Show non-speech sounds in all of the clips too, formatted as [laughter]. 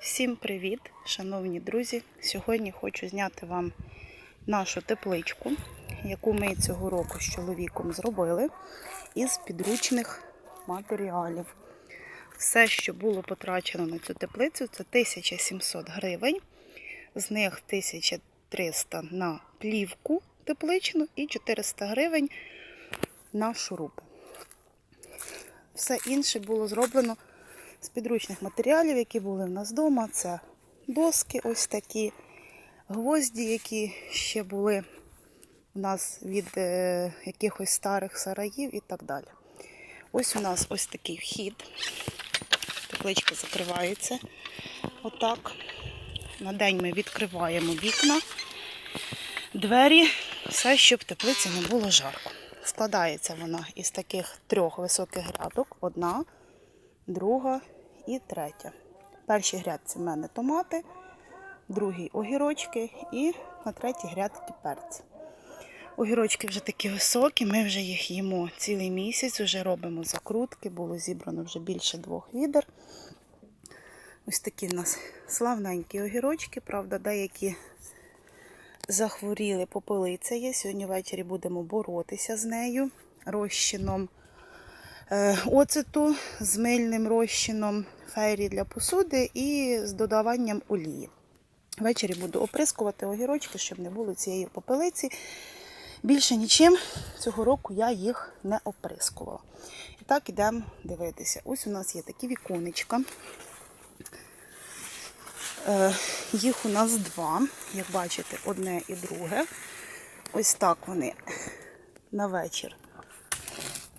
Всім привіт, шановні друзі! Сьогодні хочу зняти вам нашу тепличку, яку ми цього року з чоловіком зробили із підручних матеріалів. Все, що було потрачено на цю теплицю, це 1700 гривень. З них 1300 на плівку тепличну і 400 гривень на шурупи. Все інше було зроблено з підручних матеріалів, які були в нас вдома. Це доски ось такі, гвозді, які ще були у нас від е, якихось старих сараїв і так далі. Ось у нас ось такий вхід. Тепличка закривається. Отак. На день ми відкриваємо вікна, двері, все, щоб в теплиці не було жарко. Складається вона із таких трьох високих грядок. Одна, друга і третя. Першій грядці в мене томати, другій огірочки і на третій грядці перці. Огірочки вже такі високі, ми вже їх їмо цілий місяць, вже робимо закрутки, було зібрано вже більше двох відер. Ось такі в нас славненькі огірочки, правда, деякі захворіли, попелиця є. Сьогодні ввечері будемо боротися з нею розчином оцету з мильним розчином фейрі для посуди і з додаванням олії. Ввечері буду оприскувати огірочки, щоб не було цієї попелиці. Більше нічим цього року я їх не оприскувала. І так ідемо дивитися. Ось у нас є такі віконечка. Е, Їх у нас два, як бачите, одне і друге. Ось так вони на вечір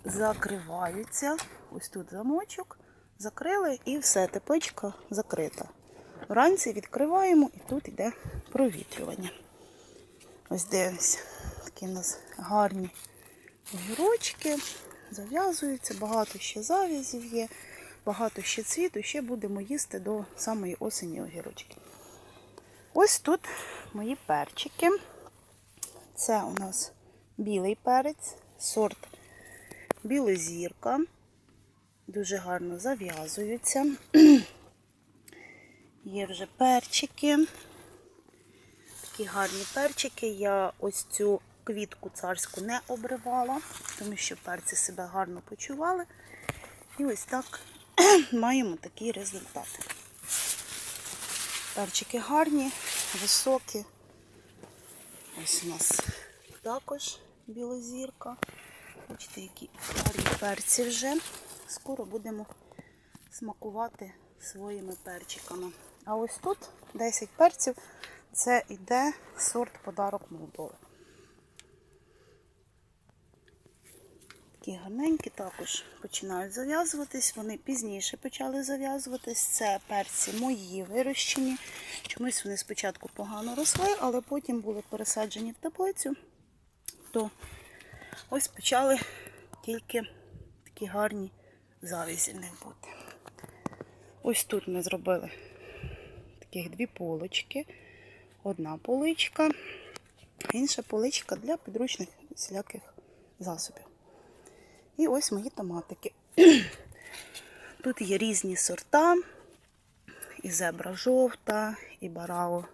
закриваються. Ось тут замочок, закрили і все, тепличка закрита. Вранці відкриваємо і тут йде провітрювання. Ось дивимося. Такі у нас гарні огірочки, зав'язуються, багато ще зав'язів є, багато ще цвіту, ще будемо їсти до самої осені огірочки. Ось тут мої перчики. Це у нас білий перець, сорт білозірка. Дуже гарно зав'язуються. [clears throat] Є вже перчики. Такі гарні перчики. Я ось цю квітку царську не обривала, тому що перці себе гарно почували. І ось так [clears throat] маємо такий результат. Перчики гарні, високі. Ось у нас також білозірка. Бачите, які гарні перці вже. Скоро будемо смакувати своїми перчиками. А ось тут 10 перців. Це йде сорт подарок Молдови. Такі гарненькі також починають зав'язуватись. Вони пізніше почали зав'язуватись. Це перці мої вирощені. Чомусь вони спочатку погано росли, але потім були пересаджені в теплицю. То ось почали тільки такі гарні завізі в них бути. Ось тут ми зробили таких дві полочки. Одна поличка, інша поличка для підручних всіляких засобів. І ось мої томатики. [clears throat] Тут є різні сорта, і зебра жовта, і барао,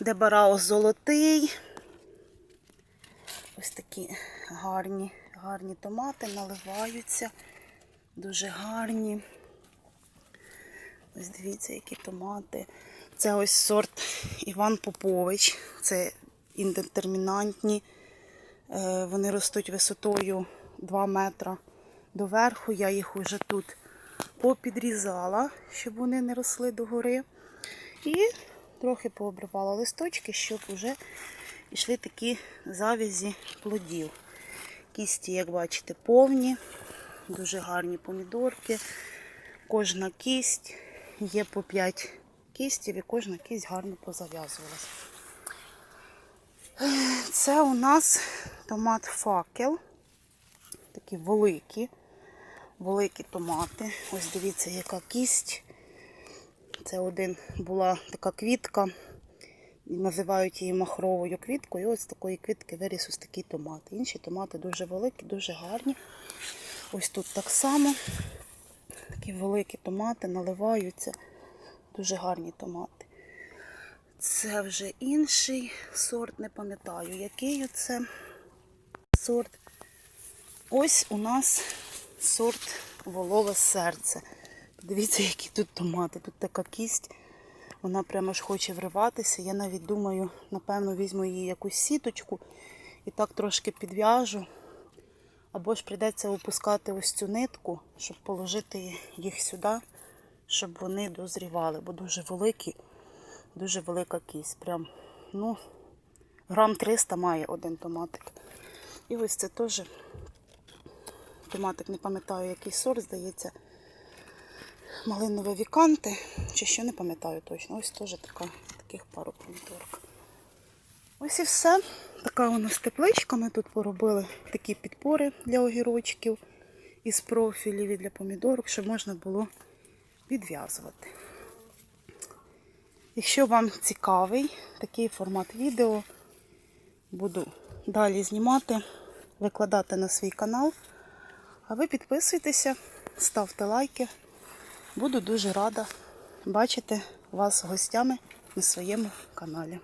де барао золотий. Ось такі гарні, гарні томати наливаються, дуже гарні. Ось дивіться, які томати. Це ось сорт Іван Попович. Це індетермінантні. Е, Вони ростуть висотою 2 метра доверху. Я їх вже тут попідрізала, щоб вони не росли догори. І трохи пообривала листочки, щоб вже йшли такі завязі плодів. Кісті, як бачите, повні, дуже гарні помідорки. Кожна кість є по 5 кістів і кожна кість гарно позав'язувалася. Це у нас томат факел. Такі великі, великі томати. Ось дивіться, яка кість. Це один була така квітка. Називають її махровою квіткою. І ось такої квітки виріс ось такий томат. Інші томати дуже великі, дуже гарні. Ось тут так само. Такі великі томати наливаються. Дуже гарні томати. Це вже інший сорт, не пам'ятаю, який це сорт. Ось у нас сорт волове серце. Подивіться, які тут томати. Тут така кість. Вона прямо ж хоче вриватися. Я навіть думаю, напевно, візьму її якусь сіточку і так трошки підв'яжу. Або ж прийдеться опускати ось цю нитку, щоб положити їх сюди, щоб вони дозрівали, бо дуже великі, дуже велика кість. Прям, ну, грам 300 має один томатик. І ось це теж томатик, не пам'ятаю, який сорт, здається, малинове віканти, чи що не пам'ятаю точно. Ось теж така, таких пару помідорок. Ось і все. Така у нас тепличка. Ми тут поробили такі підпори для огірочків із профілів і для помідорок, щоб можна було відв'язувати. Якщо вам цікавий такий формат відео, буду далі знімати, викладати на свій канал. А ви підписуйтеся, ставте лайки. Буду дуже рада бачити вас гостями на своєму каналі.